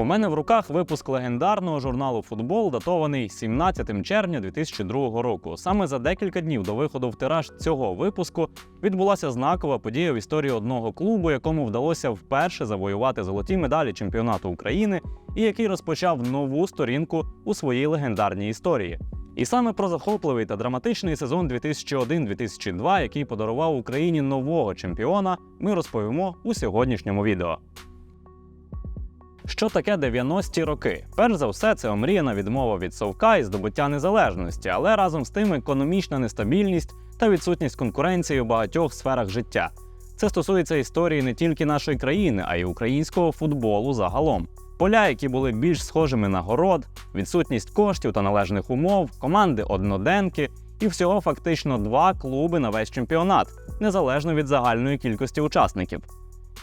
У мене в руках випуск легендарного журналу Футбол, датований 17 червня 2002 року. Саме за декілька днів до виходу в тираж цього випуску відбулася знакова подія в історії одного клубу, якому вдалося вперше завоювати золоті медалі чемпіонату України і який розпочав нову сторінку у своїй легендарній історії. І саме про захопливий та драматичний сезон 2001-2002, який подарував Україні нового чемпіона, ми розповімо у сьогоднішньому відео. Що таке 90-ті роки? Перш за все, це омріяна відмова від совка і здобуття незалежності, але разом з тим економічна нестабільність та відсутність конкуренції у багатьох сферах життя. Це стосується історії не тільки нашої країни, а й українського футболу загалом. Поля, які були більш схожими на город, відсутність коштів та належних умов, команди одноденки і всього фактично два клуби на весь чемпіонат, незалежно від загальної кількості учасників: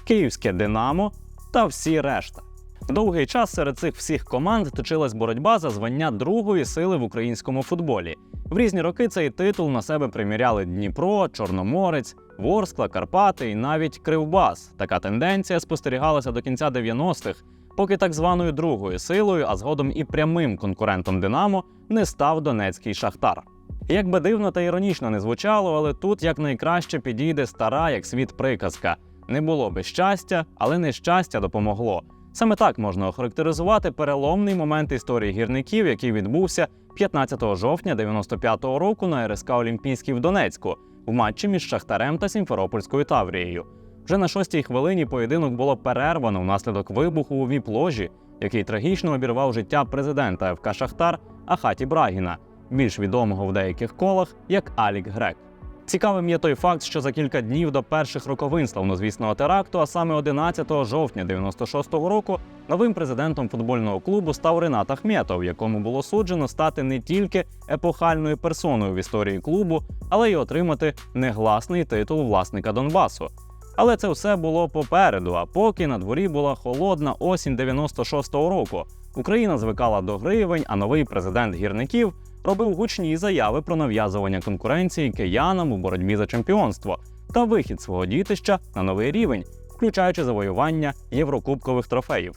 Київське Динамо та всі решта. Довгий час серед цих всіх команд точилась боротьба за звання другої сили в українському футболі. В різні роки цей титул на себе приміряли Дніпро, Чорноморець, Ворскла, Карпати і навіть Кривбас. Така тенденція спостерігалася до кінця 90-х, поки так званою другою силою, а згодом і прямим конкурентом Динамо не став Донецький Шахтар. Як би дивно та іронічно не звучало, але тут якнайкраще підійде стара як світ приказка: не було би щастя, але нещастя допомогло. Саме так можна охарактеризувати переломний момент історії гірників, який відбувся 15 жовтня 95-го року на РСК Олімпійський в Донецьку в матчі між Шахтарем та Сімферопольською Таврією. Вже на шостій хвилині поєдинок було перервано внаслідок вибуху у віп-ложі, який трагічно обірвав життя президента ФК Шахтар Ахаті Брагіна, більш відомого в деяких колах як Алік Грек. Цікавим є той факт, що за кілька днів до перших роковин славнозвісного теракту, а саме 11 жовтня 96-го року, новим президентом футбольного клубу став Ренат Ахметов, якому було суджено стати не тільки епохальною персоною в історії клубу, але й отримати негласний титул власника Донбасу. Але це все було попереду. А поки на дворі була холодна осінь 96-го року. Україна звикала до гривень, а новий президент гірників робив гучні заяви про нав'язування конкуренції киянам у боротьбі за чемпіонство та вихід свого дітища на новий рівень, включаючи завоювання єврокубкових трофеїв.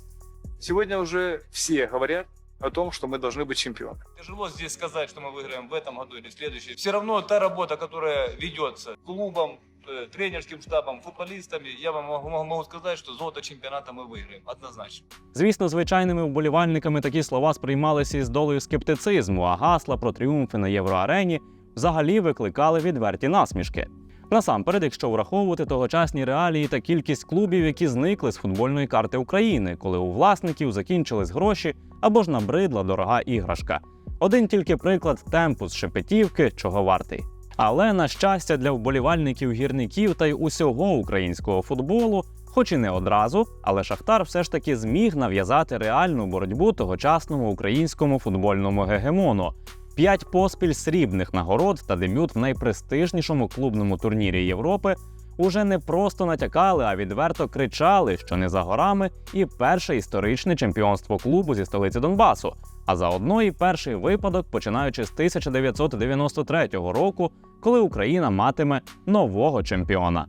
Сегодня уже все говорят о том, что мы должны быть чемпионами. Тяжело здесь сказать, что мы выиграем в этом году или в следующем. Все равно та работа, которая ведется клубом, э, тренерским штабом, футболистами, я вам могу, могу- могу сказать, что золото чемпионата мы выиграем. Однозначно. Звісно, звичайними вболівальниками такі слова сприймалися із долею скептицизму, а гасла про тріумфи на євроарені взагалі викликали відверті насмішки. Насамперед, якщо враховувати тогочасні реалії та кількість клубів, які зникли з футбольної карти України, коли у власників закінчились гроші або ж набридла дорога іграшка. Один тільки приклад темпу з Шепетівки, чого вартий. Але на щастя для вболівальників гірників та й усього українського футболу, хоч і не одразу, але Шахтар все ж таки зміг нав'язати реальну боротьбу тогочасному українському футбольному гегемону. П'ять поспіль срібних нагород та дебют в найпрестижнішому клубному турнірі Європи уже не просто натякали, а відверто кричали, що не за горами і перше історичне чемпіонство клубу зі столиці Донбасу, а заодно і перший випадок, починаючи з 1993 року, коли Україна матиме нового чемпіона.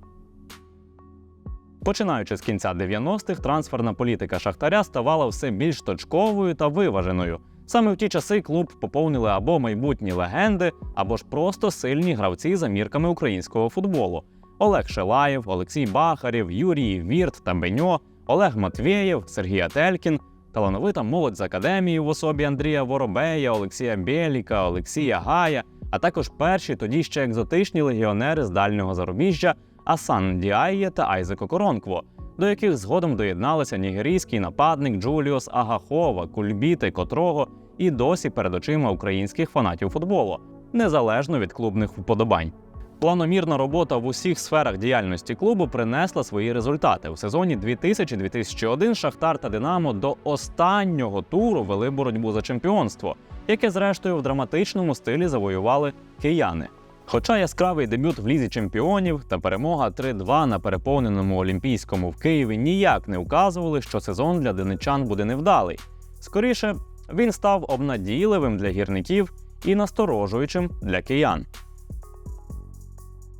Починаючи з кінця 90-х, трансферна політика Шахтаря ставала все більш точковою та виваженою. Саме в ті часи клуб поповнили або майбутні легенди, або ж просто сильні гравці за мірками українського футболу: Олег Шелаєв, Олексій Бахарєв, Юрій Вірт та Беньо, Олег Матвєєв, Сергій Ателькін, талановита молодь з академії в особі Андрія Воробея, Олексія Бєліка, Олексія Гая, а також перші тоді ще екзотичні легіонери з дальнього зарубіжжя Асан Діає та Айзеко Коронкво, до яких згодом доєдналися нігерійський нападник Джуліос Агахова, кульбіти котрого і досі перед очима українських фанатів футболу, незалежно від клубних вподобань. Планомірна робота в усіх сферах діяльності клубу принесла свої результати. У сезоні 2000-2001 Шахтар та Динамо до останнього туру вели боротьбу за чемпіонство, яке зрештою в драматичному стилі завоювали кияни. Хоча яскравий дебют в лізі чемпіонів та перемога 3-2 на переповненому Олімпійському в Києві ніяк не вказували, що сезон для донечан буде невдалий. Скоріше, він став обнадійливим для гірників і насторожуючим для киян.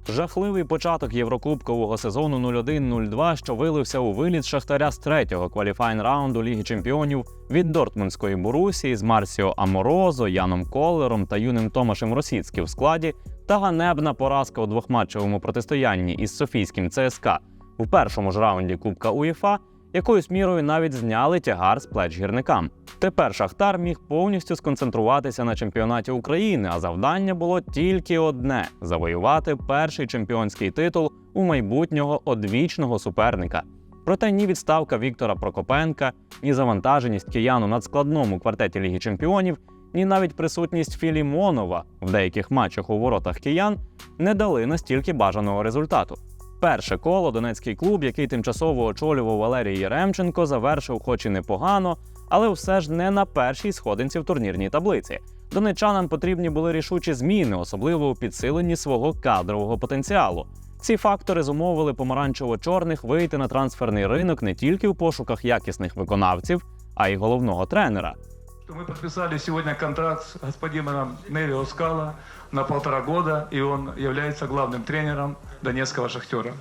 Жахливий початок єврокубкового сезону 01-02, що вилився у виліт Шахтаря з третього кваліфайн раунду Ліги Чемпіонів від Дортмундської Борусії з Марсіо Аморозо, Яном Колером та юним Томашем Росіцьким в складі, та ганебна поразка у двохматчевому протистоянні із Софійським ЦСКА у першому ж раунді Кубка УЄФА, якоюсь мірою навіть зняли тягар з плеч гірникам. Тепер Шахтар міг повністю сконцентруватися на чемпіонаті України, а завдання було тільки одне завоювати перший чемпіонський титул у майбутнього одвічного суперника. Проте ні відставка Віктора Прокопенка, ні завантаженість киян у надскладному квартеті Ліги Чемпіонів, ні навіть присутність Філімонова в деяких матчах у воротах киян не дали настільки бажаного результату. Перше коло донецький клуб, який тимчасово очолював Валерій Єремченко, завершив, хоч і непогано, але все ж не на першій сходинці в турнірній таблиці. Донеччанам потрібні були рішучі зміни, особливо у підсиленні свого кадрового потенціалу. Ці фактори зумовили помаранчево-чорних вийти на трансферний ринок не тільки в пошуках якісних виконавців, а й головного тренера. Что мы подписали сегодня контракт с господином Невио Скала на полтора года, и он является главным тренером Донецкого «Шахтера».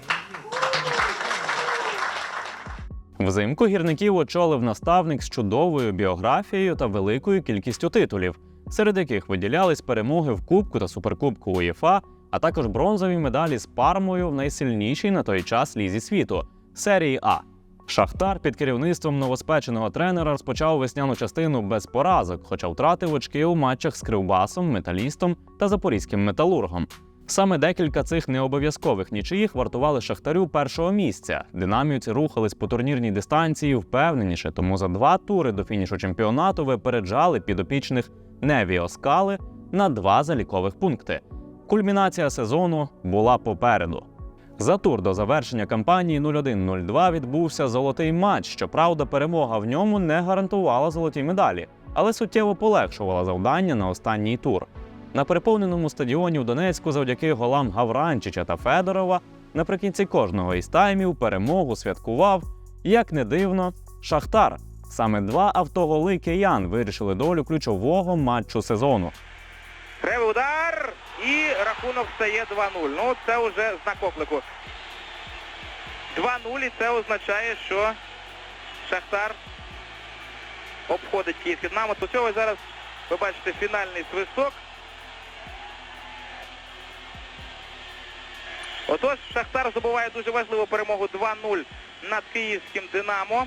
Взимку гірників очолив наставник з чудовою біографією та великою кількістю титулів, серед яких виділялись перемоги в Кубку та Суперкубку УЄФА, а також бронзові медалі з пармою в найсильнішій на той час лізі світу серії А. Шахтар під керівництвом новоспеченого тренера розпочав весняну частину без поразок, хоча втратив очки у матчах з Кривбасом, Металістом та Запорізьким металургом. Саме декілька цих необов'язкових нічиїх вартували Шахтарю першого місця. Динамівці рухались по турнірній дистанції впевненіше, тому за два тури до фінішу чемпіонату випереджали підопічних Неві Оскали на два залікових пункти. Кульмінація сезону була попереду. За тур до завершення кампанії 01-02 відбувся золотий матч. Щоправда, перемога в ньому не гарантувала золоті медалі, але суттєво полегшувала завдання на останній тур. На переповненому стадіоні у Донецьку завдяки голам Гавранчича та Федорова наприкінці кожного із таймів перемогу святкував, як не дивно, Шахтар. Саме два автоголи киян вирішили долю ключового матчу сезону. Кривий удар і рахунок стає 2-0. Ну, це вже знак оклику. 2-0 і це означає, що Шахтар обходить київське Динамо. Цього зараз ви бачите фінальний свисток. Отож, Шахтар здобуває дуже важливу перемогу 2-0 над київським Динамо.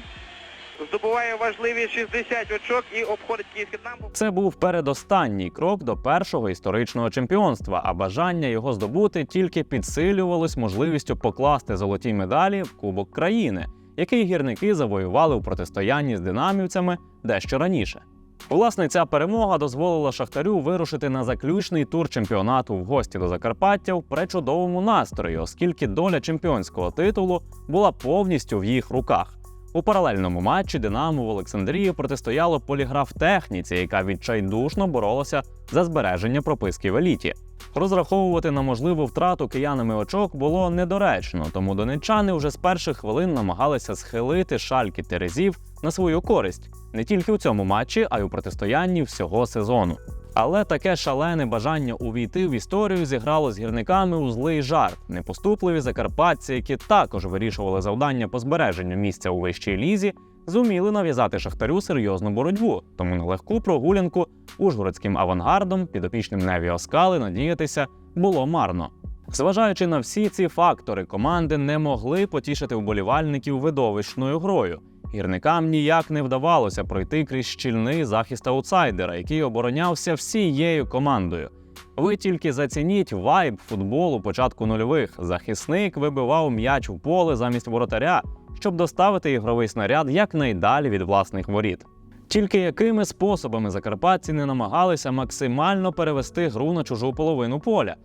Здобуває важливі 60 очок і обходить київське Динамо. Це був передостанній крок до першого історичного чемпіонства, а бажання його здобути тільки підсилювалось можливістю покласти золоті медалі в Кубок країни, який гірники завоювали у протистоянні з динамівцями дещо раніше. Власне, ця перемога дозволила Шахтарю вирушити на заключний тур чемпіонату в гості до Закарпаття в пречудовому настрої, оскільки доля чемпіонського титулу була повністю в їх руках. У паралельному матчі Динамо в Олександрії протистояло поліграф техніці, яка відчайдушно боролася за збереження прописки в еліті. Розраховувати на можливу втрату киянами очок було недоречно, тому донеччани вже з перших хвилин намагалися схилити шальки терезів на свою користь не тільки у цьому матчі, а й у протистоянні всього сезону. Але таке шалене бажання увійти в історію зіграло з гірниками у злий жарт. Непоступливі закарпатці, які також вирішували завдання по збереженню місця у вищій лізі, зуміли нав'язати шахтарю серйозну боротьбу. Тому на легку прогулянку ужгородським авангардом, підопічним Неві Оскали, надіятися було марно. Зважаючи на всі ці фактори, команди не могли потішити вболівальників видовищною грою. Гірникам ніяк не вдавалося пройти крізь щільний захист аутсайдера, який оборонявся всією командою. Ви тільки зацініть вайб футболу початку нульових. Захисник вибивав м'яч у поле замість воротаря, щоб доставити ігровий снаряд якнайдалі від власних воріт. Тільки якими способами закарпатці не намагалися максимально перевести гру на чужу половину поля.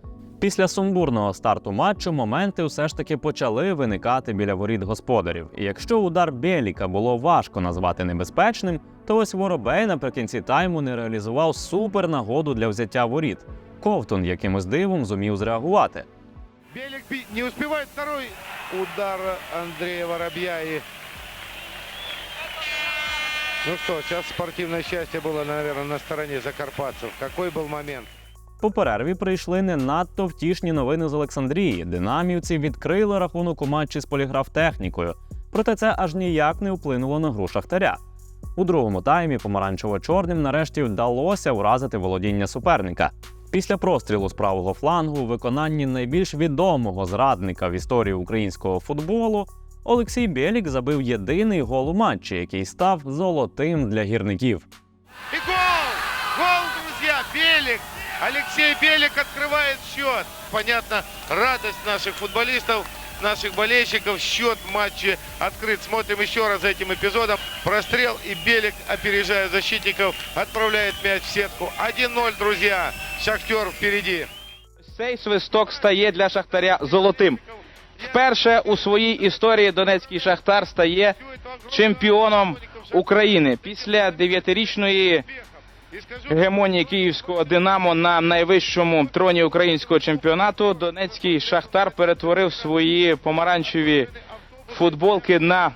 Після сумбурного старту матчу моменти все ж таки почали виникати біля воріт господарів. І якщо удар Беліка було важко назвати небезпечним, то ось Воробей наприкінці тайму не реалізував супер нагоду для взяття воріт. Ковтун якимось дивом зумів зреагувати. Белик не успевает второй удар Андрея Воробья и... Ну что, сейчас спортивное счастье было, наверное, на стороне закарпатцев. Какой был момент? По перерві прийшли не надто втішні новини з Олександрії. Динамівці відкрили рахунок у матчі з поліграф-технікою, проте це аж ніяк не вплинуло на гру Шахтаря. У другому таймі помаранчево-чорним нарешті вдалося вразити володіння суперника. Після прострілу з правого флангу у виконанні найбільш відомого зрадника в історії українського футболу Олексій Бєлік забив єдиний гол у матчі, який став золотим для гірників. И гол! Гол, друзья! Белик! Алексей Белик открывает счет. Понятно, радость наших футболистов, наших болельщиков. Счет в матче открыт. Смотрим еще раз за этим эпизодом. Прострел и Белик, опережая защитников, отправляет мяч в сетку. 1-0, друзья. Шахтер впереди. Цей свисток стає для Шахтаря золотим. Вперше у своїй історії Донецький Шахтар стає чемпіоном України після дев'ятирічної гегемонії київського Динамо на найвищому троні українського чемпіонату. Донецький Шахтар перетворив свої помаранчеві футболки на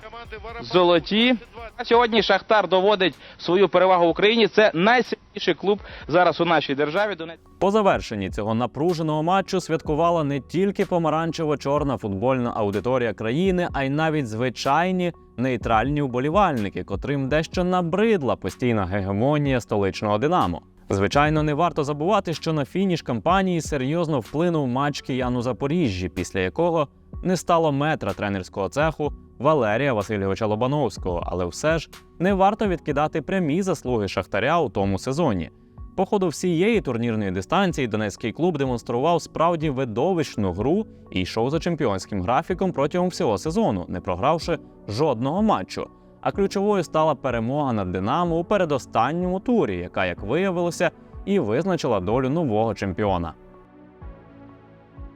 золоті. А сьогодні Шахтар доводить свою перевагу в Україні. Це найсильніший клуб зараз у нашій державі. По завершенні цього напруженого матчу святкувала не тільки помаранчево-чорна футбольна аудиторія країни, а й навіть звичайні нейтральні вболівальники, котрим дещо набридла постійна гегемонія столичного Динамо. Звичайно, не варто забувати, що на фініш кампанії серйозно вплинув матч кияну Запоріжжі, після якого не стало метра тренерського цеху Валерія Васильовича Лобановського, але все ж не варто відкидати прямі заслуги Шахтаря у тому сезоні. По ходу всієї турнірної дистанції донецький клуб демонстрував справді видовищну гру і йшов за чемпіонським графіком протягом всього сезону, не програвши жодного матчу. А ключовою стала перемога над Динамо у передостанньому турі, яка, як виявилося, і визначила долю нового чемпіона.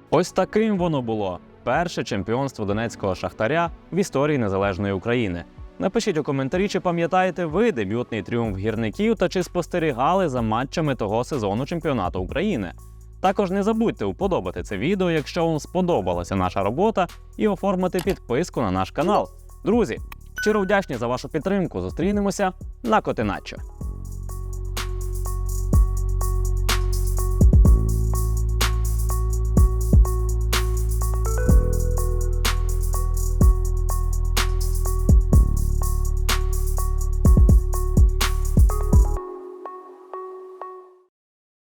Ось таким воно було перше чемпіонство донецького шахтаря в історії незалежної України. Напишіть у коментарі, чи пам'ятаєте ви дебютний тріумф гірників та чи спостерігали за матчами того сезону чемпіонату України. Також не забудьте вподобати це відео, якщо вам сподобалася наша робота, і оформити підписку на наш канал. Друзі, щиро вдячні за вашу підтримку. Зустрінемося на Котиначо.